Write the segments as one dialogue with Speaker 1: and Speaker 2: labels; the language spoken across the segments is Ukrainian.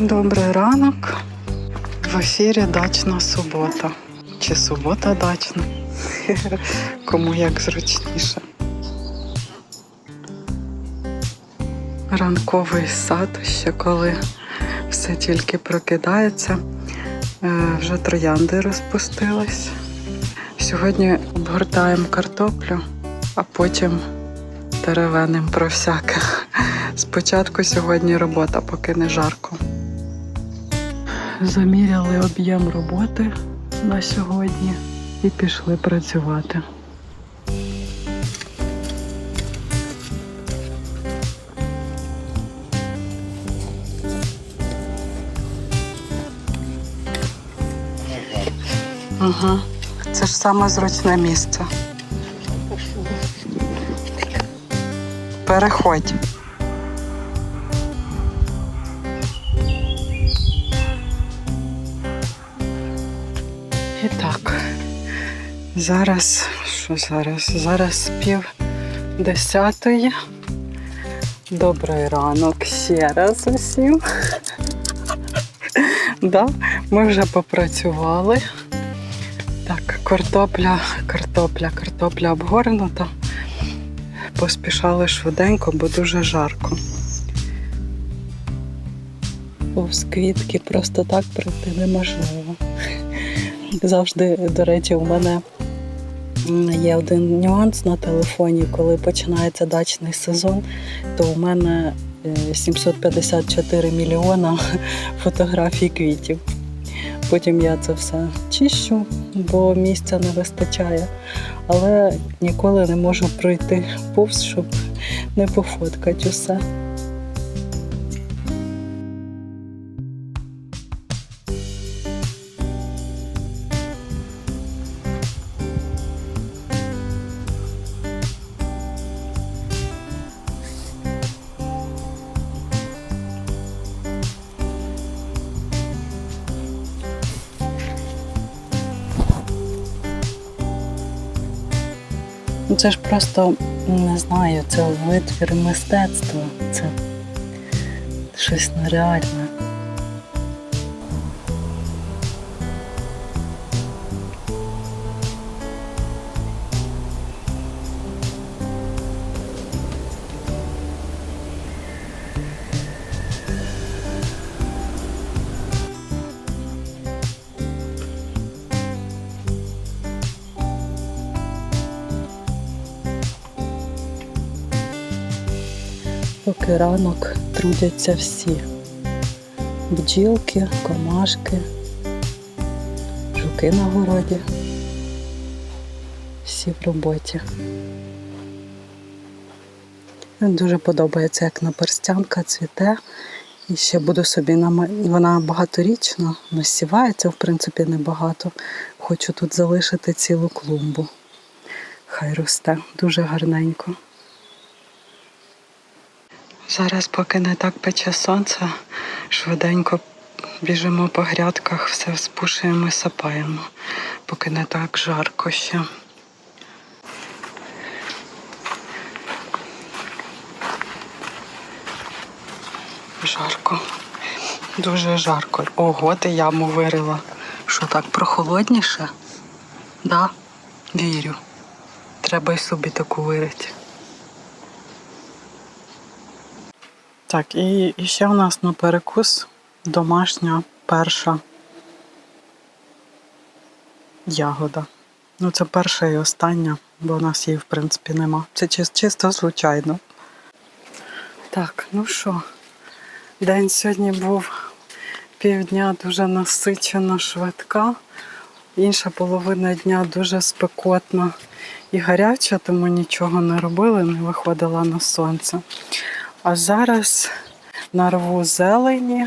Speaker 1: Добрий ранок. В ефірі дачна субота. Чи субота дачна? Кому як зручніше. Ранковий сад, ще коли все тільки прокидається. Е, Вже троянди розпустились. Сьогодні обгортаємо картоплю, а потім теревеним про всяке. Спочатку сьогодні робота, поки не жарко. Заміряли об'єм роботи на сьогодні і пішли працювати. Ага. Це ж саме зручне місце. Переходь. І так. Зараз, що зараз? Зараз пів десятої. Добрий ранок ще раз усім. да, ми вже попрацювали. Так, картопля, картопля, картопля обгорнута. Поспішали швиденько, бо дуже жарко. Повз квітки просто так пройти неможливо. Завжди, до речі, у мене є один нюанс на телефоні, коли починається дачний сезон, то у мене е, 754 мільйона фотографій квітів. Потім я це все чищу, бо місця не вистачає. Але ніколи не можу пройти повз, щоб не пофоткати усе. Це ж просто не знаю, це витвір мистецтва. Це щось нереальне. Поки ранок трудяться всі. Бджілки, комашки, жуки на городі. Всі в роботі. Дуже подобається, як наперстянка цвіте. І ще буду собі нама... Вона багаторічна, насівається, в принципі, небагато. Хочу тут залишити цілу клумбу. Хай росте дуже гарненько. Зараз, поки не так пече сонце, швиденько біжимо по грядках, все спушуємо і сапаємо, поки не так жарко ще. Жарко. Дуже жарко. Ого, ти яму вирила. Що так прохолодніше? Да, вірю. Треба й собі таку вирити. Так, і, і ще у нас на перекус домашня перша ягода. Ну, це перша і остання, бо у нас її, в принципі, нема. Це чис- чисто звичайно. Так, ну що, день сьогодні був півдня дуже насичено, швидка. Інша половина дня дуже спекотна і гаряча, тому нічого не робили, не виходила на сонце. А зараз нарву зелені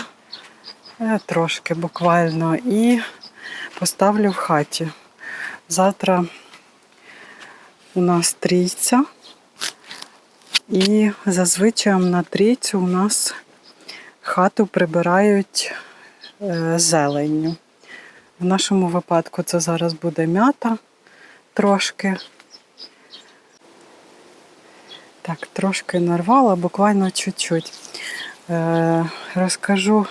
Speaker 1: е, трошки буквально і поставлю в хаті. Завтра у нас трійця. І зазвичай на трійцю у нас хату прибирають е, зеленню. В нашому випадку це зараз буде м'ята трошки. Так, трошки нарвала, буквально чуть-чуть. Е, розкажу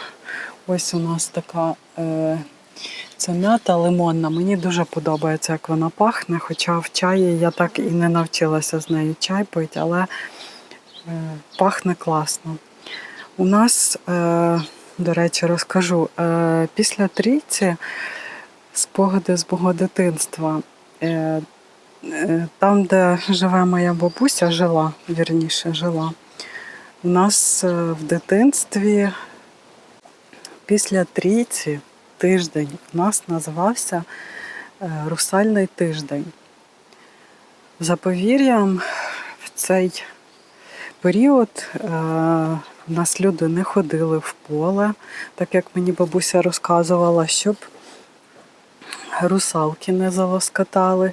Speaker 1: Ось у нас така е, це м'ята лимонна. Мені дуже подобається, як вона пахне. Хоча в чаї я так і не навчилася з нею чай пити, але е, пахне класно. У нас, е, до речі, розкажу, е, після трійці спогади з мого дитинства. Е, там, де живе моя бабуся, жила, вірніше, жила. У нас е, в дитинстві після трійці тиждень у нас називався е, Русальний тиждень. За в цей період е, у нас люди не ходили в поле, так як мені бабуся розказувала, щоб русалки не залоскотали.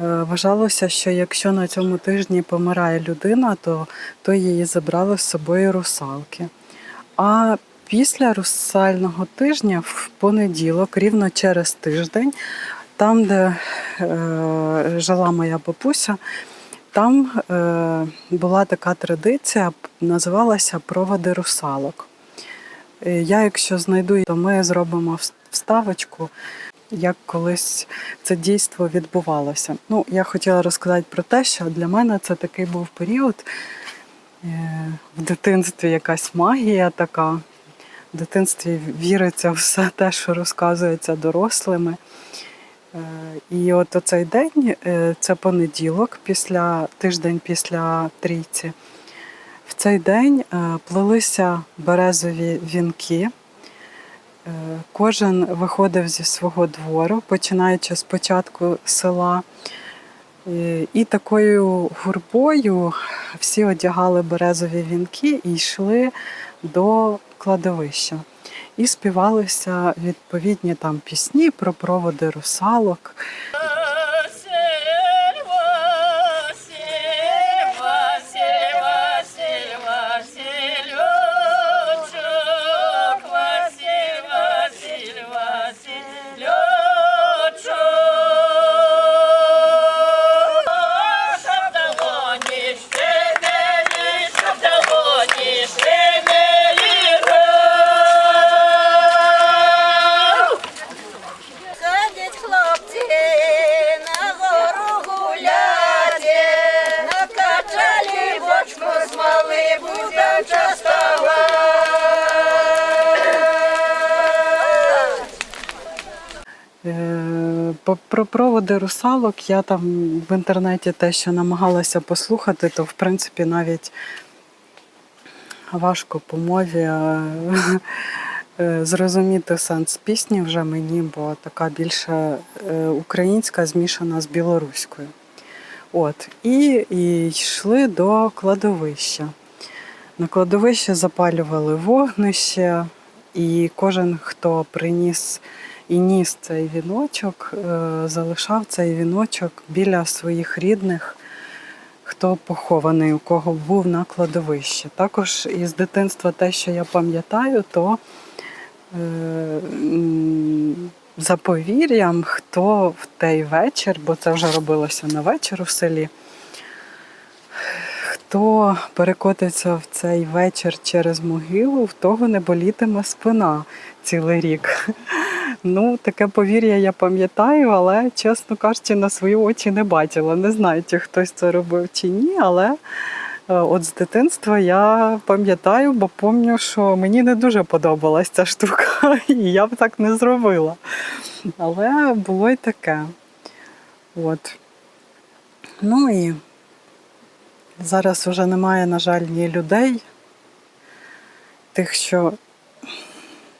Speaker 1: Е, Вважалося, що якщо на цьому тижні помирає людина, то, то її забрали з собою русалки. А після русального тижня, в понеділок, рівно через тиждень, там, де е, жила моя бабуся, там е, була така традиція, називалася проводи русалок. Е, Я, якщо знайду, то ми зробимо вставочку, як колись це дійство відбувалося. Ну, я хотіла розказати про те, що для мене це такий був період е, в дитинстві якась магія така. В дитинстві віриться в все те, що розказується дорослими. Е, І от оцей день, е, це понеділок, після, тиждень після трійці. В цей день плелися березові вінки. Е, Кожен виходив зі свого двору, починаючи з початку села. І такою гурбою всі одягали березові вінки і йшли до кладовища. І співалися відповідні там пісні про проводи русалок. Про проводи русалок я там в інтернеті те, що намагалася послухати, то в принципі навіть важко по мові е, зрозуміти сенс пісні вже мені, бо така більше е, українська змішана з білоруською. От, і, і йшли до кладовища. На кладовище запалювали вогнище, і кожен, хто приніс і ніс цей віночок, е, залишав цей віночок біля своїх рідних, хто похований, у кого був на кладовищі. Також із дитинства те, що я пам'ятаю, то е, за повір'ям, хто в той вечір, бо це вже робилося на вечір у селі. Хто перекотиться в цей вечір через могилу, в того не болітиме спина цілий рік. Ну, таке повір'я я пам'ятаю, але, чесно кажучи, на свої очі не бачила. Не знаю, чи хтось це робив чи ні, але е, от з дитинства я пам'ятаю, бо пам'ятаю, що мені не дуже подобалась ця штука, і я б так не зробила. Але було й таке. От. Ну і Зараз вже немає, на жаль, ні людей, тих, що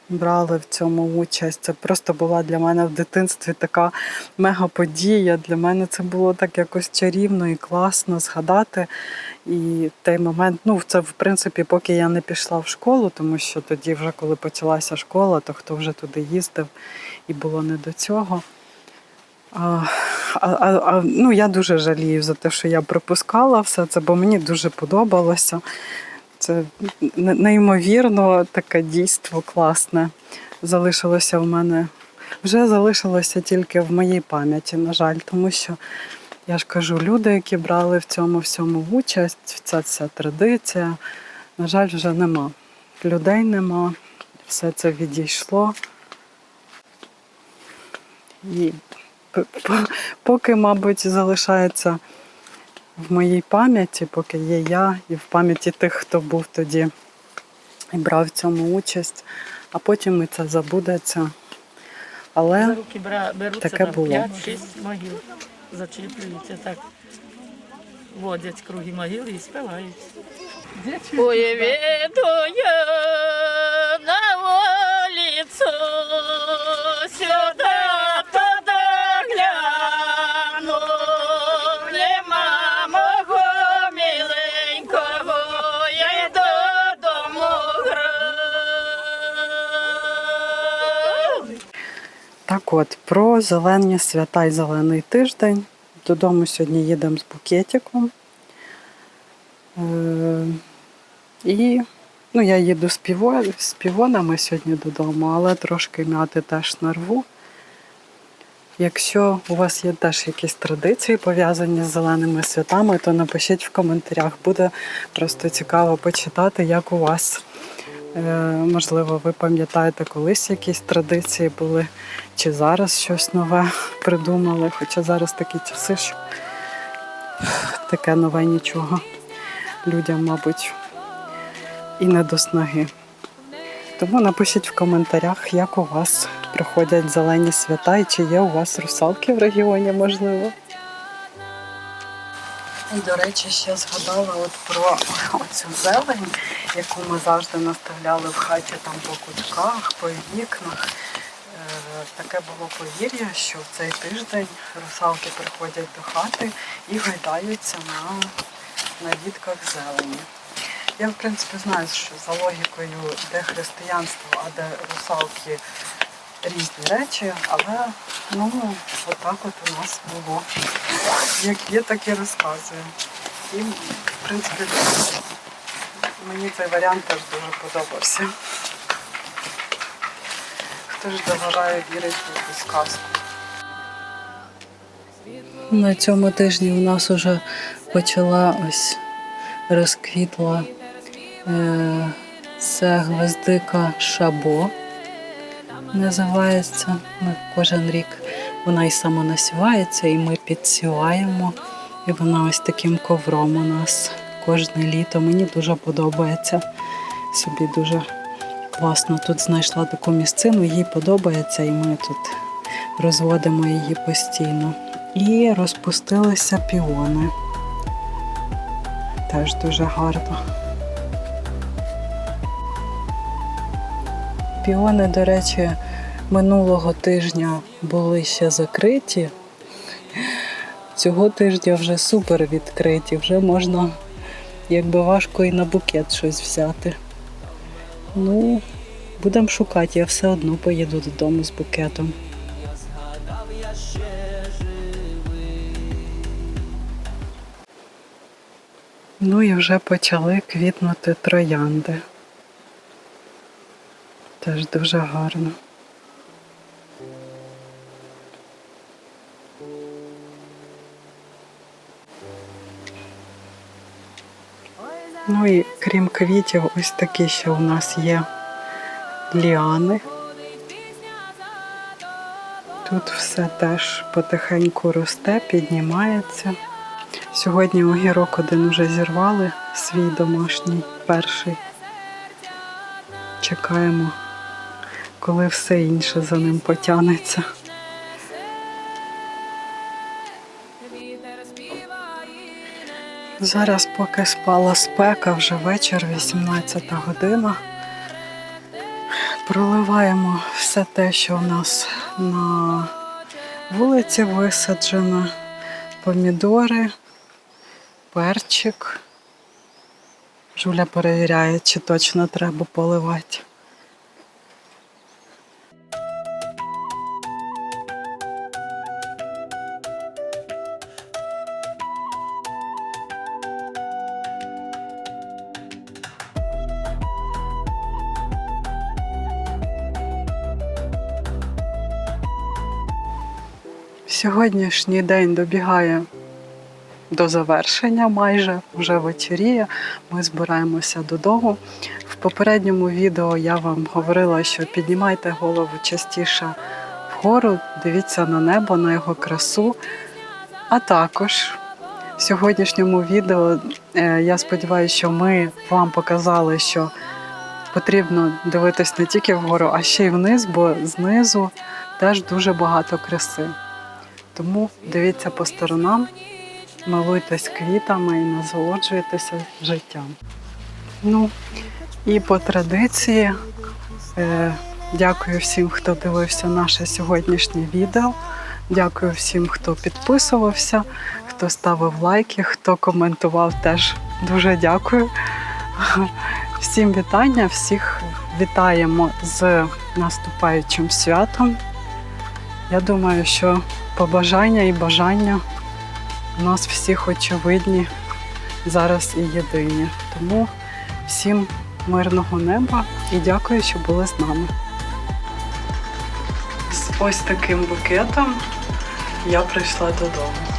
Speaker 1: брали в цьому участь. Це просто була для мене в дитинстві така мега-подія. Для мене це було так якось чарівно і класно згадати. І той момент, ну, це в принципі, поки я не пішла в школу, тому що тоді, вже коли почалася школа, то хто вже туди їздив і було не до цього. А, а, а, ну, я дуже жалію за те, що я пропускала все це, бо мені дуже подобалося. Це неймовірно таке дійство класне. Залишилося в мене. Вже залишилося тільки в моїй пам'яті, на жаль, тому що я ж кажу, люди, які брали в цьому всьому участь, ця, ця традиція, на жаль, вже нема. Людей нема, все це відійшло. І поки, мабуть, залишається в моїй пам'яті, поки є я, і в пам'яті тих, хто був тоді і брав в цьому участь, а потім і це забудеться. Але
Speaker 2: руки бра- беруться
Speaker 1: Таке
Speaker 2: там
Speaker 1: було.
Speaker 2: 5-6 могил. Зачіплюються так. Водять круги могили і співають. Ой, веду я на вулицю,
Speaker 1: от, про зелені свята і зелений тиждень. Додому сьогодні їдемо з букетиком. Е, І ну, я їду з, з півонами сьогодні додому, але трошки м'яти теж нарву. Якщо у вас є теж якісь традиції пов'язані з зеленими святами, то напишіть в коментарях. Буде просто цікаво почитати, як у вас. Е, Можливо, ви пам'ятаєте, колись якісь традиції були, чи зараз щось нове придумали. Хоча зараз такі часи, що таке нове нічого людям, мабуть, і не до снаги. Тому напишіть в коментарях, як у вас проходять зелені свята і чи є у вас русалки в регіоні, можливо. І, до речі, ще згадала от про цю зелень, яку ми завжди наставляли в хаті там по кутках, по вікнах. Е, Таке було повір'я, що в цей тиждень русалки приходять до хати і гайдаються на, на вітках зелені. Я, в принципі, знаю, що за логікою, де християнство, а де русалки різні речі, але ну, отак от у нас було. Як є, так і розказую. І, в принципі, мені цей варіант теж дуже подобався. Хто ж доважає вірить в якусь сказку? На цьому тижні у нас вже почала ось розквітла е, це гвоздика шабо. Називається. Ми кожен рік вона і самонасівається, і ми підсіваємо. І вона ось таким ковром у нас кожне літо. Мені дуже подобається. Собі дуже класно тут знайшла таку місцину, їй подобається, і ми тут розводимо її постійно. І розпустилися піони. Теж дуже гарно. Піони, до речі, минулого тижня були ще закриті. Цього тижня вже супер відкриті, вже можна, якби важко і на букет щось взяти. Ну, будемо шукати, я все одно поїду додому з букетом. Ну і вже почали квітнути троянди. Теж дуже гарно. Ну і крім квітів, ось такі ще у нас є ліани. Тут все теж потихеньку росте, піднімається. Сьогодні огірок один уже зірвали, свій домашній перший. Чекаємо, коли все інше за ним потягнеться. Зараз, поки спала спека, вже вечір, 18 година. Проливаємо все те, що в нас на вулиці висаджено. Помідори, перчик. Жуля перевіряє, чи точно треба поливати. Сьогоднішній день добігає до завершення майже, вже вечоріє. Ми збираємося додому. В попередньому відео я вам говорила, що піднімайте голову частіше вгору, дивіться на небо, на його красу. А також в сьогоднішньому відео е, я сподіваюся, що ми вам показали, що потрібно дивитись не тільки вгору, а ще й вниз, бо знизу теж дуже багато краси. Тому дивіться по сторонам, милуйтесь квітами і насолоджуйтеся життям. Ну і по традиції, е, дякую всім, хто дивився наше сьогоднішнє відео. Дякую всім, хто підписувався, хто ставив лайки, хто коментував теж дуже дякую. Всім вітання, всіх вітаємо з наступаючим святом. Я думаю, що побажання і бажання у нас всіх очевидні зараз і єдині. Тому всім мирного неба і дякую, що були з нами. З ось таким букетом я прийшла додому.